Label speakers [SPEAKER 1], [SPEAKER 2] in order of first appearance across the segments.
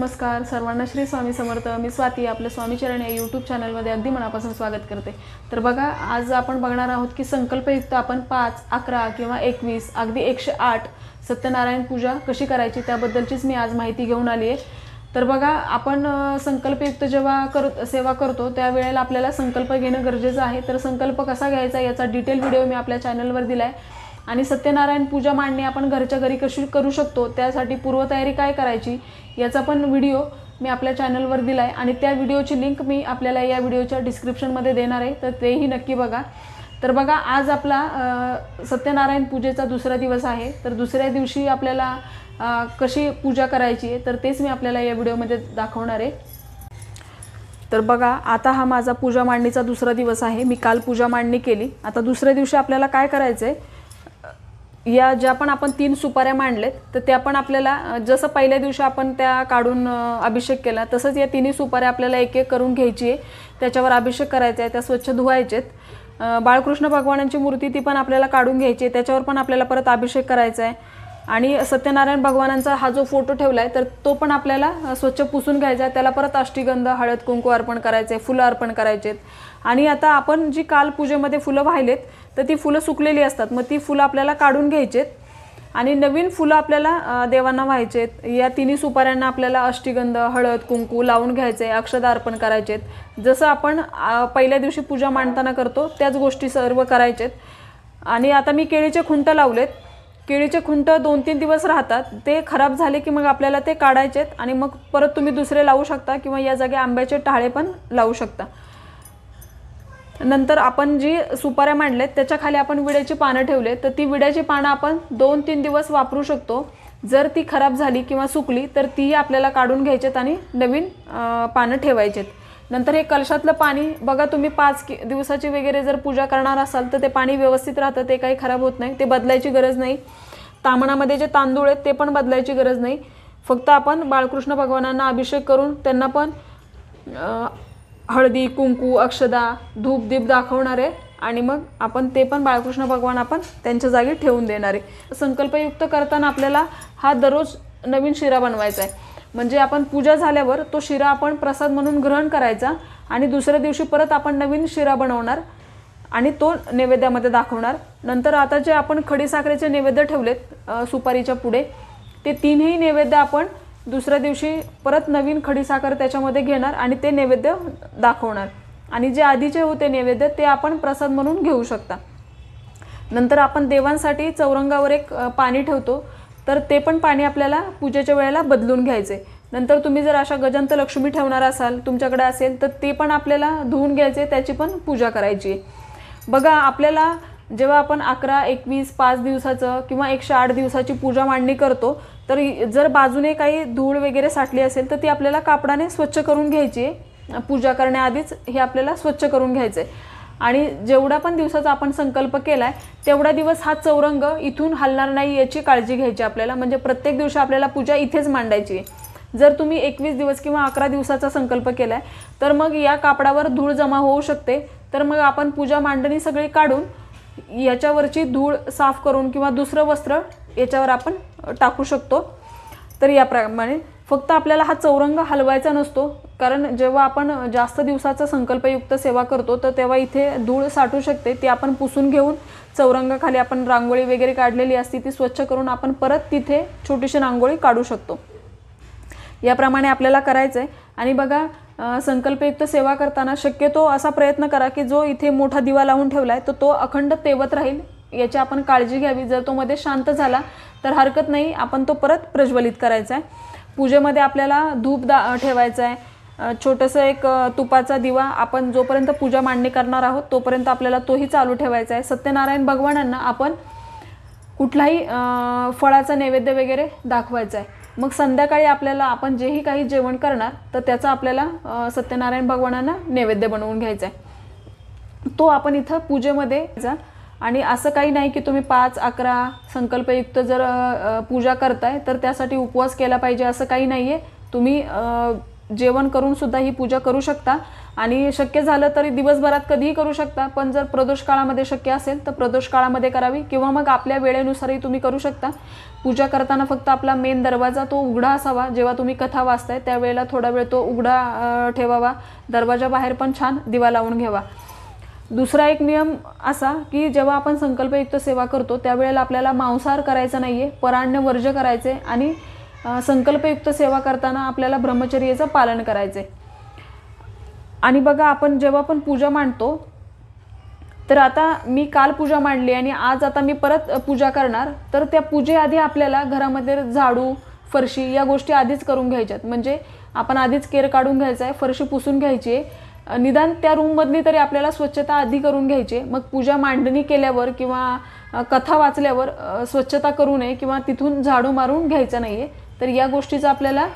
[SPEAKER 1] नमस्कार. सर्वांना श्री स्वामी समर्थ. मी स्वाती आपलं स्वामीचरण या यूट्यूब चॅनलमध्ये अगदी मनापासून स्वागत करते. तर बघा आज आपण बघणार आहोत की संकल्पयुक्त आपण पाच अकरा किंवा एकवीस अगदी एकशे आठ सत्यनारायण पूजा कशी करायची त्याबद्दलचीच मी आज माहिती घेऊन आली आहे. तर बघा आपण संकल्पयुक्त जेव्हा कर सेवा करतो त्यावेळेला आपल्याला संकल्प घेणं गरजेचं आहे. तर संकल्प कसा घ्यायचा याचा डिटेल व्हिडिओ मी आपल्या चॅनलवर दिला आहे आणि सत्यनारायण पूजा मांडणी आपण घरच्या घरी कशी करू शकतो त्यासाठी पूर्वतयारी काय करायची याचा पण व्हिडिओ मी आपल्या चॅनलवर दिला आहे आणि त्या व्हिडिओची लिंक मी आपल्याला या व्हिडिओच्या डिस्क्रिप्शनमध्ये देणार आहे तर तेही नक्की बघा. तर बघा आज आपला सत्यनारायण पूजेचा दुसरा दिवस आहे. तर दुसऱ्या दिवशी आपल्याला कशी पूजा करायची आहे तर तेच मी आपल्याला या व्हिडिओमध्ये दाखवणार आहे. तर बघा आता हा माझा पूजा मांडणीचा दुसरा दिवस आहे. मी काल पूजा मांडणी केली. आता दुसऱ्या दिवशी आपल्याला काय करायचं आहे या ज्या पण आपण तीन सुपाऱ्या मांडलेत तर त्या पण आपल्याला जसं पहिल्या दिवशी आपण त्या काढून अभिषेक केला तसंच या तिन्ही सुपाऱ्या आपल्याला एक एक करून घ्यायची आहे. त्याच्यावर अभिषेक करायचा आहे त्या स्वच्छ धुवायचेत. आहेत बाळकृष्ण भगवानांची मूर्ती ती पण आपल्याला काढून घ्यायची आहे त्याच्यावर पण आपल्याला परत अभिषेक करायचा आहे. आणि सत्यनारायण भगवानांचा हा जो फोटो ठेवला आहे तर तो पण आपल्याला स्वच्छ पुसून घ्यायचा आहे. त्याला परत अष्टीगंध हळद कुंकू अर्पण करायचे फुलं अर्पण करायचे आणि आता आपण जी काल पूजेमध्ये फुलं वाहिलेत तर ती फुलं सुकलेली असतात. मग ती फुलं आपल्याला काढून घ्यायचेत. आणि नवीन फुलं आपल्याला देवांना व्हायचेत. या तिन्ही सुपाऱ्यांना आपल्याला अष्टीगंध हळद कुंकू लावून घ्यायचे अक्षदा अर्पण करायचेत. जसं आपण पहिल्या दिवशी पूजा मांडताना करतो त्याच गोष्टी सर्व करायचेत. आणि आता मी केळीचे खुंट लावलेत. केळीचे खुंट दोन तीन दिवस राहतात. ते खराब झाले की मग आपल्याला ते काढायचेत आणि मग परत तुम्ही दुसरे लावू शकता किंवा या जागी आंब्याचे टाळे पण लावू शकता. नंतर आपण जी सुपाऱ्या मांडलेत त्याच्याखाली आपण विड्याची पानं ठेवले तर ती विड्याची पानं आपण दोन तीन दिवस वापरू शकतो. जर ती खराब झाली किंवा सुकली तर तीही आपल्याला काढून घ्यायचेत आणि नवीन अं, पानं ठेवायचेत. नंतर हे कलशातलं पाणी बघा तुम्ही पाच दिवसाची वगैरे जर पूजा करणार असाल तर ते पाणी व्यवस्थित राहतं ते काही खराब होत नाही ते बदलायची गरज नाही. तामणामध्ये जे तांदूळ आहेत ते पण बदलायची गरज नाही. फक्त आपण बाळकृष्ण भगवानांना अभिषेक करून त्यांना पण हळदी कुंकू अक्षदा धूप दीप दाखवणार आहे आणि मग आपण ते पण बाळकृष्ण भगवान आपण त्यांच्या जागी ठेवून देणार. आहे संकल्पयुक्त करताना आपल्याला हा दररोज नवीन शिरा बनवायचा आहे. म्हणजे आपण पूजा झाल्यावर तो शिरा आपण प्रसाद म्हणून ग्रहण करायचा आणि दुसऱ्या दिवशी परत आपण नवीन शिरा बनवणार आणि तो नैवेद्यामध्ये दाखवणार. नंतर आता जे आपण खडीसाखरेचे नैवेद्य ठेवलेत सुपारीच्या पुढे ते तीनही नैवेद्य आपण दुसऱ्या दिवशी परत नवीन खडीसाखर त्याच्यामध्ये घेणार आणि ते नैवेद्य दाखवणार. आणि जे आधीचे होते नैवेद्य ते आपण प्रसाद म्हणून घेऊ शकता. नंतर आपण देवांसाठी चौरंगावर एक पाणी ठेवतो. तर ते पण पाणी आपल्याला पूजेच्या वेळेला बदलून घ्यायचे. नंतर तुम्ही जर अशा गजंत लक्ष्मी ठेवणार असाल तुमच्याकडे असेल तर ते पण आपल्याला धुवून घ्यायचे त्याची पण पूजा करायची. आहे बघा आपल्याला जेव्हा आपण अकरा एकवीस पाच दिवसाचं किंवा एकशे आठ दिवसाची पूजा मांडणी करतो तर जर बाजूने काही धूळ वगैरे साठली असेल तर ती आपल्याला कापडाने स्वच्छ करून घ्यायची. आहे पूजा करण्याआधीच हे आपल्याला स्वच्छ करून घ्यायचं आहे आणि जेवढा पण दिवसाचा आपण संकल्प केला आहे तेवढा दिवस हा चौरंग इथून हलणार नाही याची काळजी घ्यायची आपल्याला. म्हणजे प्रत्येक दिवशी आपल्याला पूजा इथेच मांडायची. आहे जर तुम्ही एकवीस दिवस किंवा अकरा दिवसाचा संकल्प केला आहे तर मग या कापडावर धूळ जमा होऊ शकते. तर मग आपण पूजा मांडणी सगळी काढून याच्यावरची धूळ साफ करून किंवा दुसरं वस्त्र याच्यावर आपण टाकू शकतो. तर याप्रमाणे फक्त आपल्याला हा चौरंग हलवायचा नसतो. कारण जेव्हा आपण जास्त दिवसाचा संकल्पयुक्त सेवा करतो तर तेव्हा इथे धूळ साठू शकते. ती आपण पुसून घेऊन चौरंगाखाली आपण रांगोळी वगैरे काढलेली असती ती स्वच्छ करून आपण परत तिथे छोटीशी रांगोळी काढू शकतो. याप्रमाणे आपल्याला करायचं आहे आणि बघा संकल्पयुक्त सेवा करताना शक्यतो असा प्रयत्न करा की जो इथे मोठा दिवा लावून ठेवला आहे तर तो अखंड तेवत राहील. याची आपण काळजी घ्यावी. जर तो मध्ये शांत झाला तर हरकत नाही. आपण तो परत प्रज्वलित करायचा आहे पूजेमध्ये आपल्याला धूप दा ठेवायचं आहे. छोटंसं एक तुपाचा दिवा आपण जोपर्यंत पूजा मांडणी करणार आहोत तोपर्यंत आपल्याला तोही चालू ठेवायचा आहे. सत्यनारायण भगवानांना आपण कुठलाही फळाचा नैवेद्य वगैरे दाखवायचा आहे. मग संध्याकाळी आपल्याला आपण जेही काही जेवण करणार तर त्याचा आपल्याला सत्यनारायण भगवानांना नैवेद्य बनवून घ्यायचा आहे. तो आपण इथं पूजेमध्ये जा आणि असं काही नाही की तुम्ही पाच अकरा संकल्पयुक्त जर पूजा करताय तर त्यासाठी उपवास केला पाहिजे असं काही नाही आहे तुम्ही जेवण करून सुद्धा ही पूजा करू शकता. आणि शक्य झालं तरी दिवसभरात कधीही करू शकता पण जर प्रदोष काळामध्ये शक्य असेल तर प्रदोष काळामध्ये करावी किंवा मग आपल्या वेळेनुसारही तुम्ही करू शकता. पूजा करताना फक्त आपला मेन दरवाजा तो उघडा असावा. जेव्हा तुम्ही कथा वाचताय त्यावेळेला थोडा वेळ तो उघडा ठेवावा. दरवाजा बाहेर पण छान दिवा लावून घ्यावा. दुसरा एक नियम असा की जेव्हा आपण संकल्पयुक्त सेवा करतो त्यावेळेला आपल्याला मांसाहार करायचा नाही आहे पराण्य वर्ज करायचे आणि संकल्पयुक्त सेवा करताना आपल्याला ब्रह्मचर्याचं पालन करायचे. आणि बघा आपण जेव्हा पण पूजा मांडतो तर आता मी काल पूजा मांडली आणि आज आता मी परत पूजा करणार तर त्या पूजेआधी आपल्याला घरामध्ये झाडू फरशी या गोष्टी आधीच करून घ्यायच्यात. म्हणजे आपण आधीच केर काढून घ्यायचा आहे फरशी पुसून घ्यायची आहे निदान त्या रूममधली तरी आपल्याला स्वच्छता आधी करून घ्यायची आहे. मग पूजा मांडणी केल्यावर किंवा कथा वाचल्यावर स्वच्छता करू नये किंवा तिथून झाडू मारून घ्यायचं नाही आहे तर या गोष्टीचं आपल्याला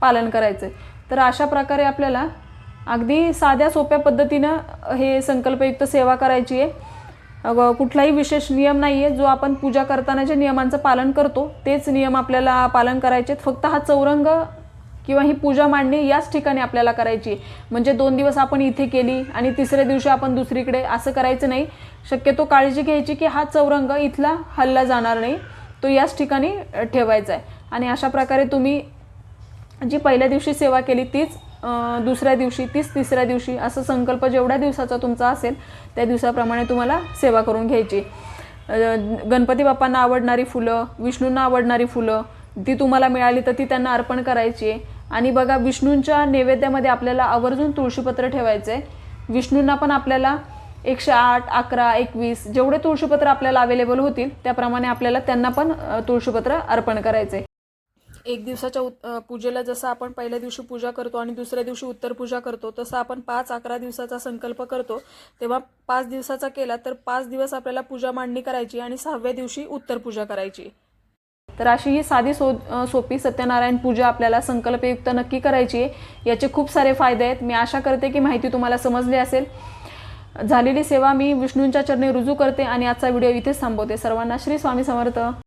[SPEAKER 1] पालन करायचं आहे तर अशा प्रकारे आपल्याला अगदी साध्या सोप्या पद्धतीनं हे संकल्पयुक्त सेवा करायची आहे कुठलाही विशेष नियम नाही आहे जो आपण पूजा करताना ज्या नियमांचं पालन करतो तेच नियम आपल्याला पालन करायचे आहेत. फक्त हा चौरंग किंवा ही पूजा मांडणी याच ठिकाणी आपल्याला करायची. आहे. म्हणजे दोन दिवस आपण इथे केली आणि तिसऱ्या दिवशी आपण दुसरीकडे असं करायचं नाही. शक्यतो काळजी घ्यायची की हा चौरंग इथला हल्ला जाणार नाही. तो याच ठिकाणी ठेवायचा आहे. आणि अशा प्रकारे तुम्ही जी पहिल्या दिवशी सेवा केली तीच दुसऱ्या दिवशी तीच तिसऱ्या दिवशी असं संकल्प जेवढ्या दिवसाचा तुमचा असेल त्या दिवसाप्रमाणे तुम्हाला सेवा करून घ्यायची. गणपती बाप्पांना आवडणारी फुलं विष्णूंना आवडणारी फुलं ती तुम्हाला मिळाली तर ती त्यांना अर्पण करायची आहे. आणि बघा विष्णूंच्या नैवेद्यामध्ये आपल्याला आवर्जून तुळशीपत्र ठेवायचं. आहे विष्णूंना पण आपल्याला एकशे आठ अकरा एकवीस जेवढे तुळशीपत्र आपल्याला अवेलेबल होतील त्याप्रमाणे आपल्याला त्यांना पण तुळशीपत्र अर्पण करायचं. आहे एक दिवसाच्या उत- पूजेला जसं आपण पहिल्या दिवशी पूजा करतो आणि दुसऱ्या दिवशी उत्तर पूजा करतो तसं आपण पाच अकरा दिवसाचा संकल्प करतो. तेव्हा पाच दिवसाचा केला तर पाच दिवस आपल्याला पूजा मांडणी करायची आणि सहाव्या दिवशी उत्तर पूजा करायची. तर अशी ही साधी सो सोपी सत्यनारायण पूजा आपल्याला संकल्पयुक्त नक्की करायची आहे. याचे खूप सारे फायदे आहेत. मी आशा करते की माहिती तुम्हाला समजली असेल. झालेली सेवा मी विष्णूंच्या चरणी रुजू करते आणि आजचा व्हिडिओ इथेच थांबवते. सर्वांना श्री स्वामी समर्थ.